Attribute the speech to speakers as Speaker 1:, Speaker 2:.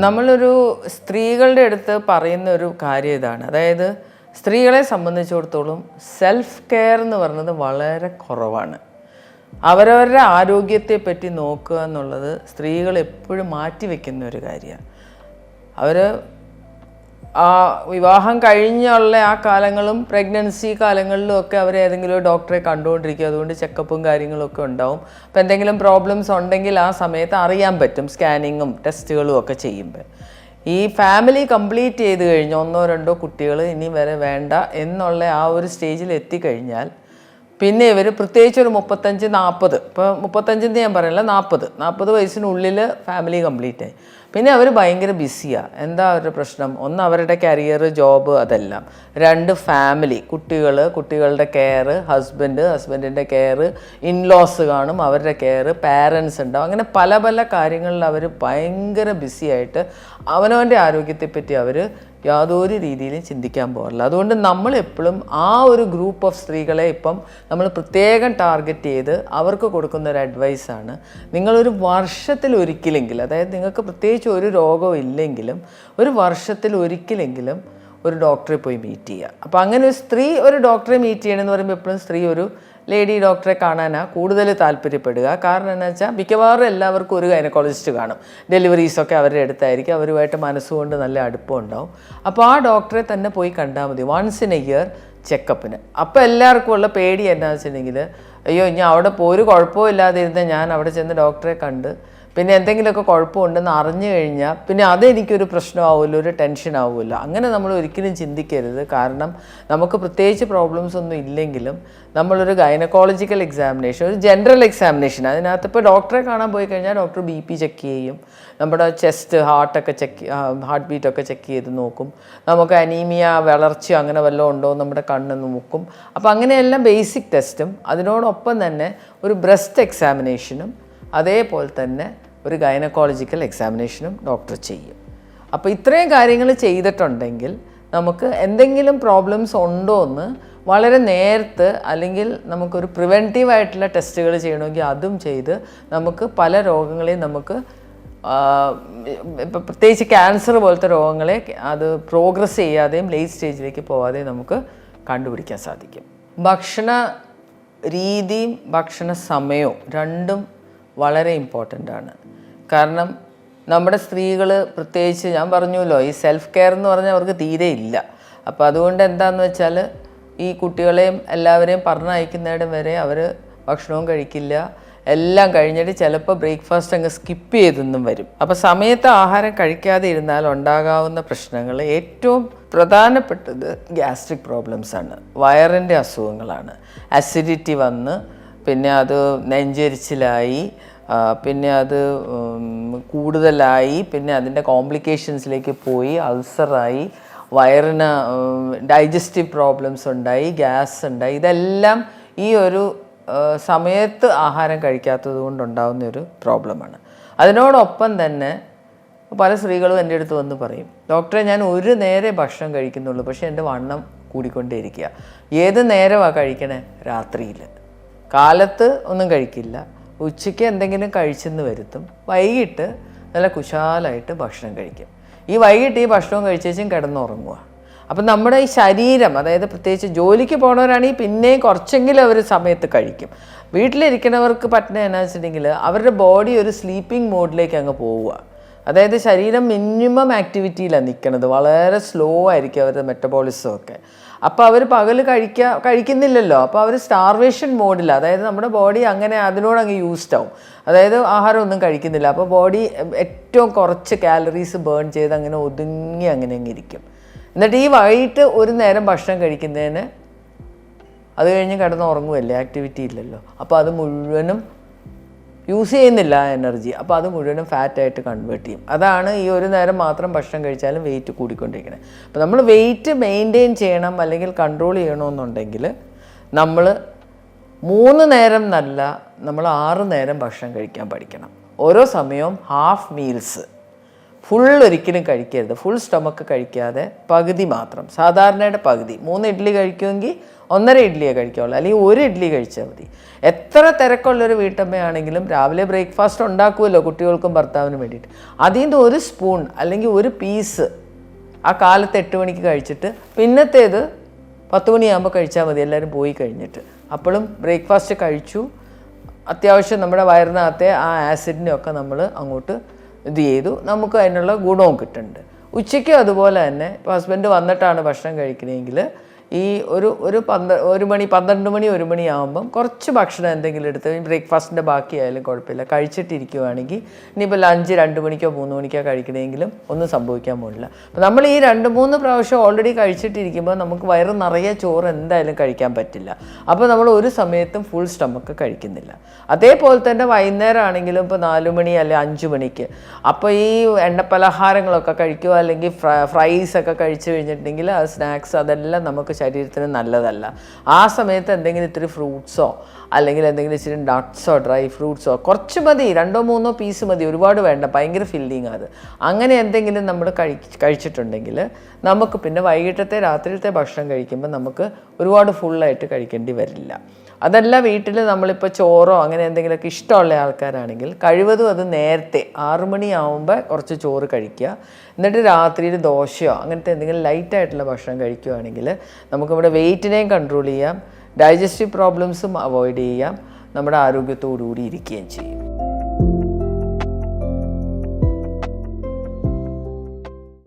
Speaker 1: നമ്മളൊരു സ്ത്രീകളുടെ അടുത്ത് പറയുന്ന ഒരു കാര്യം ഇതാണ്. അതായത് സ്ത്രീകളെ സംബന്ധിച്ചിടത്തോളം സെൽഫ് കെയർ എന്ന് പറയുന്നത് വളരെ കുറവാണ്. അവരവരുടെ ആരോഗ്യത്തെ പറ്റി നോക്കുക എന്നുള്ളത് സ്ത്രീകൾ എപ്പോഴും മാറ്റിവെക്കുന്ന ഒരു കാര്യമാണ്. അവർ ആ വിവാഹം കഴിഞ്ഞുള്ള ആ കാലങ്ങളും പ്രഗ്നൻസി കാലങ്ങളിലും ഒക്കെ അവർ ഏതെങ്കിലും ഡോക്ടറെ കണ്ടുകൊണ്ടിരിക്കും. അതുകൊണ്ട് ചെക്കപ്പും കാര്യങ്ങളൊക്കെ ഉണ്ടാവും. അപ്പോൾ എന്തെങ്കിലും പ്രോബ്ലംസ് ഉണ്ടെങ്കിൽ ആ സമയത്ത് അറിയാൻ പറ്റും സ്കാനിങ്ങും ടെസ്റ്റുകളും ഒക്കെ ചെയ്യുമ്പോൾ ഈ ഫാമിലി കംപ്ലീറ്റ് ചെയ്ത് കഴിഞ്ഞ് ഒന്നോ രണ്ടോ കുട്ടികൾ ഇനി വരെ വേണ്ട എന്നുള്ള ആ ഒരു സ്റ്റേജിൽ എത്തിക്കഴിഞ്ഞാൽ പിന്നെ ഇവർ പ്രത്യേകിച്ച് ഒരു മുപ്പത്തഞ്ച് നാൽപ്പത് ഇപ്പോൾ മുപ്പത്തഞ്ചെന്ന് ഞാൻ പറയില്ല നാൽപ്പത് നാൽപ്പത് വയസ്സിനുള്ളിൽ ഫാമിലി കംപ്ലീറ്റ് ആയി. പിന്നെ അവർ ഭയങ്കര ബിസിയാണ് എന്താ അവരുടെ പ്രശ്നം? ഒന്ന് അവരുടെ കരിയർ ജോബ് അതെല്ലാം. രണ്ട് ഫാമിലി കുട്ടികൾ കുട്ടികളുടെ കെയർ ഹസ്ബൻഡ് ഹസ്ബൻഡിന്റെ കെയർ ഇൻലോസ് കാണും അവരുടെ കെയർ പാരൻസ് ഉണ്ടാവും. അങ്ങനെ പല പല കാര്യങ്ങളിൽ അവർ ഭയങ്കര ബിസിയായിട്ട് അവനവന്റെ ആരോഗ്യത്തെപ്പറ്റി അവർ യാതൊരു രീതിയിലും ചിന്തിക്കാൻ പോകാറില്ല. അതുകൊണ്ട് നമ്മൾ എപ്പോഴും ആ ഒരു ഗ്രൂപ്പ് ഓഫ് സ്ത്രീകളെ ഇപ്പം നമ്മൾ പ്രത്യേകം ടാർഗറ്റ് ചെയ്ത് അവർക്ക് കൊടുക്കുന്ന ഒരു അഡ്വൈസാണ് നിങ്ങളൊരു വർഷത്തിൽ ഒരിക്കലെങ്കിലും അതായത് നിങ്ങൾക്ക് പ്രത്യേകിച്ച് ഒരു രോഗവും ഇല്ലെങ്കിലും ഒരു വർഷത്തിൽ ഒരിക്കലെങ്കിലും ഒരു ഡോക്ടറെ പോയി മീറ്റ് ചെയ്യുക. അപ്പോൾ അങ്ങനെ ഒരു സ്ത്രീ ഒരു ഡോക്ടറെ മീറ്റ് ചെയ്യണമെന്ന് പറയുമ്പോൾ എപ്പോഴും സ്ത്രീ ഒരു ലേഡി ഡോക്ടറെ കാണാനാണ് കൂടുതൽ താല്പര്യപ്പെടുക. കാരണം എന്താ വെച്ചാൽ മിക്കവാറും എല്ലാവർക്കും ഒരു ഗൈനക്കോളജിസ്റ്റ് കാണും. ഡെലിവറീസൊക്കെ അവരുടെ അടുത്തായിരിക്കും. അവരുമായിട്ട് മനസ്സുകൊണ്ട് നല്ല അടുപ്പം ഉണ്ടാവും അപ്പോൾ ആ ഡോക്ടറെ തന്നെ പോയി കണ്ടാൽ മതി. വൺസ് ഇൻ എ ഇയർ ചെക്കപ്പിന് അപ്പോൾ എല്ലാവർക്കും ഉള്ള പേടി എന്താണെന്ന് വെച്ചിട്ടുണ്ടെങ്കിൽ അയ്യോ ഇനി അവിടെ പോയി ഒരു കുഴപ്പമില്ലാതിരുന്ന ഞാൻ അവിടെ ചെന്ന് ഡോക്ടറെ കണ്ട് പിന്നെ എന്തെങ്കിലുമൊക്കെ കുഴപ്പമുണ്ടെന്ന് അറിഞ്ഞു കഴിഞ്ഞാൽ പിന്നെ അതെനിക്കൊരു പ്രശ്നമാവുമല്ലോ ഒരു ടെൻഷൻ ആവുമല്ലോ. അങ്ങനെ നമ്മൾ ഒരിക്കലും ചിന്തിക്കരുത്. കാരണം നമുക്ക് പ്രത്യേകിച്ച് പ്രോബ്ലംസ് ഒന്നും ഇല്ലെങ്കിലും നമ്മളൊരു ഗൈനക്കോളജിക്കൽ എക്സാമിനേഷൻ ഒരു ജനറൽ എക്സാമിനേഷൻ അതിനകത്ത് ഇപ്പോൾ ഡോക്ടറെ കാണാൻ പോയി കഴിഞ്ഞാൽ ഡോക്ടർ ബി പി ചെക്ക് ചെയ്യും. നമ്മുടെ ചെസ്റ്റ് ഹാർട്ടൊക്കെ ചെക്ക് ഹാർട്ട് ബീറ്റൊക്കെ ചെക്ക് ചെയ്ത് നോക്കും. നമുക്ക് അനീമിയ വളർച്ച അങ്ങനെ വല്ലതും ഉണ്ടോ നമ്മുടെ കണ്ണ് നോക്കും. അപ്പോൾ അങ്ങനെയെല്ലാം ബേസിക് ടെസ്റ്റും അതിനോടൊപ്പം തന്നെ ഒരു ബ്രസ്റ്റ് എക്സാമിനേഷനും അതേപോലെ തന്നെ ഒരു ഗൈനക്കോളജിക്കൽ എക്സാമിനേഷനും ഡോക്ടർ ചെയ്യും. അപ്പോൾ ഇത്രയും കാര്യങ്ങൾ ചെയ്തിട്ടുണ്ടെങ്കിൽ നമുക്ക് എന്തെങ്കിലും പ്രോബ്ലംസ് ഉണ്ടോ എന്ന് വളരെ നേരത്തെ അല്ലെങ്കിൽ നമുക്കൊരു പ്രിവെന്റീവ് ആയിട്ടുള്ള ടെസ്റ്റുകൾ ചെയ്യണമെങ്കിൽ അതും ചെയ്ത് നമുക്ക് പല രോഗങ്ങളെയും നമുക്ക് പ്രത്യേകിച്ച് ക്യാൻസർ പോലത്തെ രോഗങ്ങളെ അത് പ്രോഗ്രസ് ചെയ്യാതെയും ലേറ്റ് സ്റ്റേജിലേക്ക് പോവാതെയും നമുക്ക് കണ്ടുപിടിക്കാൻ സാധിക്കും. ഭക്ഷണ രീതിയും ഭക്ഷണ സമയവും രണ്ടും വളരെ ഇമ്പോർട്ടന്റ് ആണ്. കാരണം നമ്മുടെ സ്ത്രീകൾ പ്രത്യേകിച്ച് ഞാൻ പറഞ്ഞല്ലോ ഈ സെൽഫ് കെയർ എന്ന് പറഞ്ഞാൽ അവർക്ക് തീരെ ഇല്ല. അപ്പോൾ അതുകൊണ്ട് എന്താണെന്ന് വെച്ചാൽ ഈ കുട്ടികളെയും എല്ലാവരെയും പറഞ്ഞയക്കുന്നിടം വരെ അവർ ഭക്ഷണവും കഴിക്കില്ല. എല്ലാം കഴിഞ്ഞിട്ട് ചിലപ്പോൾ ബ്രേക്ക്ഫാസ്റ്റ് അങ്ങ് സ്കിപ്പ് ചെയ്തെന്നും വരും. അപ്പോൾ സമയത്ത് ആഹാരം കഴിക്കാതെ ഇരുന്നാൽ ഉണ്ടാകാവുന്ന പ്രശ്നങ്ങൾ ഏറ്റവും പ്രധാനപ്പെട്ടത് ഗ്യാസ്ട്രിക് പ്രോബ്ലംസ് ആണ്. വയറിന്റെ അസുഖങ്ങളാണ്. അസിഡിറ്റി വന്ന് പിന്നെ അത് നെഞ്ചരിച്ചിലായി പിന്നെ അത് കൂടുതലായി പിന്നെ അതിന്റെ കോംപ്ലിക്കേഷൻസിലേക്ക് പോയി അൾസറായി വയറിന് ഡൈജസ്റ്റീവ് പ്രോബ്ലംസ് ഉണ്ടായി ഗ്യാസ് ഉണ്ടായി. ഇതെല്ലാം ഈ ഒരു സമയത്ത് ആഹാരം കഴിക്കാത്തത് കൊണ്ടുണ്ടാകുന്ന ഒരു പ്രോബ്ലമാണ്. അതിനോടൊപ്പം തന്നെ പല സ്ത്രീകളും എന്റെ അടുത്ത് വന്ന് പറയും ഡോക്ടറെ ഞാൻ ഒരു നേരെ ഭക്ഷണം കഴിക്കുന്നുള്ളൂ പക്ഷേ എന്റെ വണ്ണം കൂടിക്കൊണ്ടേയിരിക്കുക. ഏത് നേരമാണ് കഴിക്കണേ? രാത്രിയിൽ കാലത്ത് ഒന്നും കഴിക്കില്ല. ഉച്ചയ്ക്ക് എന്തെങ്കിലും കഴിച്ചെന്ന് വരുത്തും. വൈകിട്ട് നല്ല കുശാലായിട്ട് ഭക്ഷണം കഴിക്കും. ഈ വൈകിട്ട് ഈ ഭക്ഷണം കഴിച്ചേച്ചും കിടന്നുറങ്ങുക അപ്പം നമ്മുടെ ഈ ശരീരം അതായത് പ്രത്യേകിച്ച് ജോലിക്ക് പോണവരാണെങ്കിൽ പിന്നെയും കുറച്ചെങ്കിലും അവർ സമയത്ത് കഴിക്കും. വീട്ടിലിരിക്കുന്നവർക്ക് പറ്റുന്ന എന്നാ വെച്ചിട്ടുണ്ടെങ്കിൽ അവരുടെ ബോഡി ഒരു സ്ലീപ്പിംഗ് മോഡിലേക്ക് അങ്ങ് പോവുക. അതായത് ശരീരം മിനിമം ആക്ടിവിറ്റിയിലാണ് നിൽക്കുന്നത് വളരെ സ്ലോ ആയിരിക്കും അവരുടെ മെറ്റബോളിസം ഒക്കെ. അപ്പോൾ അവർ പകൽ കഴിക്കുക കഴിക്കുന്നില്ലല്ലോ. അപ്പോൾ അവർ സ്റ്റാർവേഷൻ മോഡിൽ അതായത് നമ്മുടെ ബോഡി അങ്ങനെ അതിനോട് അങ്ങ് യൂസ്ഡ് ആവും. അതായത് ആഹാരം ഒന്നും കഴിക്കുന്നില്ല. അപ്പോൾ ബോഡി ഏറ്റവും കുറച്ച് കാലറീസ് ബേൺ ചെയ്ത് അങ്ങനെ ഒതുങ്ങി അങ്ങനെ അങ്ങ് ഇരിക്കും. എന്നിട്ട് ഈ വൈകിട്ട് ഒരു നേരം ഭക്ഷണം കഴിക്കുന്നതിന് അത് കഴിഞ്ഞ് കിടന്ന് ഉറങ്ങുമല്ലേ ആക്ടിവിറ്റി ഇല്ലല്ലോ. അപ്പോൾ അത് മുഴുവനും യൂസ് ചെയ്യുന്നില്ല എനർജി അപ്പോൾ അത് മുഴുവനും ഫാറ്റായിട്ട് കൺവേർട്ട് ചെയ്യും. അതാണ് ഈ ഒരു നേരം മാത്രം ഭക്ഷണം കഴിച്ചാലും വെയിറ്റ് കൂടിക്കൊണ്ടിരിക്കുന്നത് അപ്പോൾ നമ്മൾ വെയിറ്റ് മെയിന്റെയിൻ ചെയ്യണം അല്ലെങ്കിൽ കൺട്രോൾ ചെയ്യണമെന്നുണ്ടെങ്കിൽ നമ്മൾ മൂന്ന് നേരം നല്ല നമ്മൾ ആറ് നേരം ഭക്ഷണം കഴിക്കാൻ പഠിക്കണം. ഓരോ സമയവും ഹാഫ് മീൽസ് ഫുൾ ഒരിക്കലും കഴിക്കരുത്. ഫുൾ സ്റ്റൊമക്ക് കഴിക്കാതെ പകുതി മാത്രം. സാധാരണയുടെ പകുതി. മൂന്ന് ഇഡ്ഡലി കഴിക്കുമെങ്കിൽ ഒന്നര ഇഡ്ഡലിയേ കഴിക്കാവുള്ളൂ അല്ലെങ്കിൽ ഒരു ഇഡ്ഡലി കഴിച്ചാൽ മതി. എത്ര തിരക്കുള്ളൊരു വീട്ടമ്മയാണെങ്കിലും രാവിലെ ബ്രേക്ക്ഫാസ്റ്റ് ഉണ്ടാക്കുമല്ലോ കുട്ടികൾക്കും ഭർത്താവിനും വേണ്ടിയിട്ട്. അതിന്റെ ഒരു സ്പൂൺ അല്ലെങ്കിൽ ഒരു പീസ് ആ കാലത്ത് എട്ട് മണിക്ക് കഴിച്ചിട്ട് പിന്നത്തേത് പത്ത് മണിയാകുമ്പോൾ കഴിച്ചാൽ മതി. എല്ലാവരും പോയി കഴിഞ്ഞിട്ട്. അപ്പോഴും ബ്രേക്ക്ഫാസ്റ്റ് കഴിച്ചു. അത്യാവശ്യം നമ്മുടെ വയറിനകത്തെ ആ ആസിഡിനെയൊക്കെ നമ്മൾ അങ്ങോട്ട് ഇത് ചെയ്തു. നമുക്ക് അതിനുള്ള ഗുണവും കിട്ടുന്നുണ്ട്. ഉച്ചയ്ക്കും അതുപോലെ തന്നെ ഇപ്പോൾ ഹസ്ബൻഡ് വന്നിട്ടാണ് ഭക്ഷണം കഴിക്കണമെങ്കിൽ ഈ ഒരു ഒരു പന്ത്ര ഒരു മണി പന്ത്രണ്ട് മണി ഒരു മണി ആകുമ്പം കുറച്ച് ഭക്ഷണം എന്തെങ്കിലും എടുത്ത് ബ്രേക്ക്ഫാസ്റ്റിന്റെ ബാക്കിയായാലും കുഴപ്പമില്ല. കഴിച്ചിട്ടിരിക്കുവാണെങ്കിൽ ഇനിയിപ്പോൾ ലഞ്ച് രണ്ട് മണിക്കോ മൂന്ന് മണിക്കോ കഴിക്കണമെങ്കിലും ഒന്നും സംഭവിക്കാൻ പോകില്ല അപ്പോൾ നമ്മൾ ഈ രണ്ട് മൂന്ന് പ്രാവശ്യം ഓൾറെഡി കഴിച്ചിട്ടിരിക്കുമ്പോൾ നമുക്ക് വയറ് നിറയെ ചോറ് എന്തായാലും കഴിക്കാൻ പറ്റില്ല. അപ്പോൾ നമ്മൾ ഒരു സമയത്തും ഫുൾ സ്റ്റമക്ക് കഴിക്കുന്നില്ല. അതേപോലെ തന്നെ വൈകുന്നേരം ആണെങ്കിലും ഇപ്പോൾ നാല് മണി അല്ലെങ്കിൽ അഞ്ച് മണിക്ക്. അപ്പോൾ ഈ എണ്ണപ്പലഹാരങ്ങളൊക്കെ കഴിക്കുക അല്ലെങ്കിൽ ഫ്രൈസ് ഒക്കെ കഴിച്ചു കഴിഞ്ഞിട്ടുണ്ടെങ്കിൽ ആ സ്നാക്സ് അതെല്ലാം നമുക്ക് ശരീരത്തിന് നല്ലതല്ല. ആ സമയത്ത് എന്തെങ്കിലും ഇത്തിരി ഫ്രൂട്ട്സോ അല്ലെങ്കിൽ എന്തെങ്കിലും ഇച്ചിരി നട്ട്സോ ഡ്രൈ ഫ്രൂട്ട്സോ കുറച്ച് മതി. രണ്ടോ മൂന്നോ പീസ് മതി. ഒരുപാട് വേണ്ട. ഭയങ്കര ഫില്ലിങ് അത്. അങ്ങനെ എന്തെങ്കിലും നമ്മൾ കഴി കഴിച്ചിട്ടുണ്ടെങ്കിൽ നമുക്ക് പിന്നെ വൈകിട്ടത്തെ രാത്രിയിലത്തെ ഭക്ഷണം കഴിക്കുമ്പോൾ നമുക്ക് ഒരുപാട് ഫുള്ളായിട്ട് കഴിക്കേണ്ടി വരില്ല. അതല്ല വീട്ടിൽ നമ്മളിപ്പോൾ ചോറോ അങ്ങനെ എന്തെങ്കിലുമൊക്കെ ഇഷ്ടമുള്ള ആൾക്കാരാണെങ്കിൽ കഴിവതും അത് നേരത്തെ ആറു മണിയാവുമ്പോൾ കുറച്ച് ചോറ് കഴിക്കുക. എന്നിട്ട് രാത്രിയിൽ ദോശയോ അങ്ങനത്തെ എന്തെങ്കിലും ലൈറ്റായിട്ടുള്ള ഭക്ഷണം കഴിക്കുകയാണെങ്കിൽ നമുക്കിവിടെ വെയിറ്റിനെയും കൺട്രോൾ ചെയ്യാം. ഡൈജസ്റ്റീവ് പ്രോബ്ലംസും അവോയ്ഡ് ചെയ്യാം. നമ്മുടെ ആരോഗ്യത്തോടുകൂടി ഇരിക്കുകയും ചെയ്യും.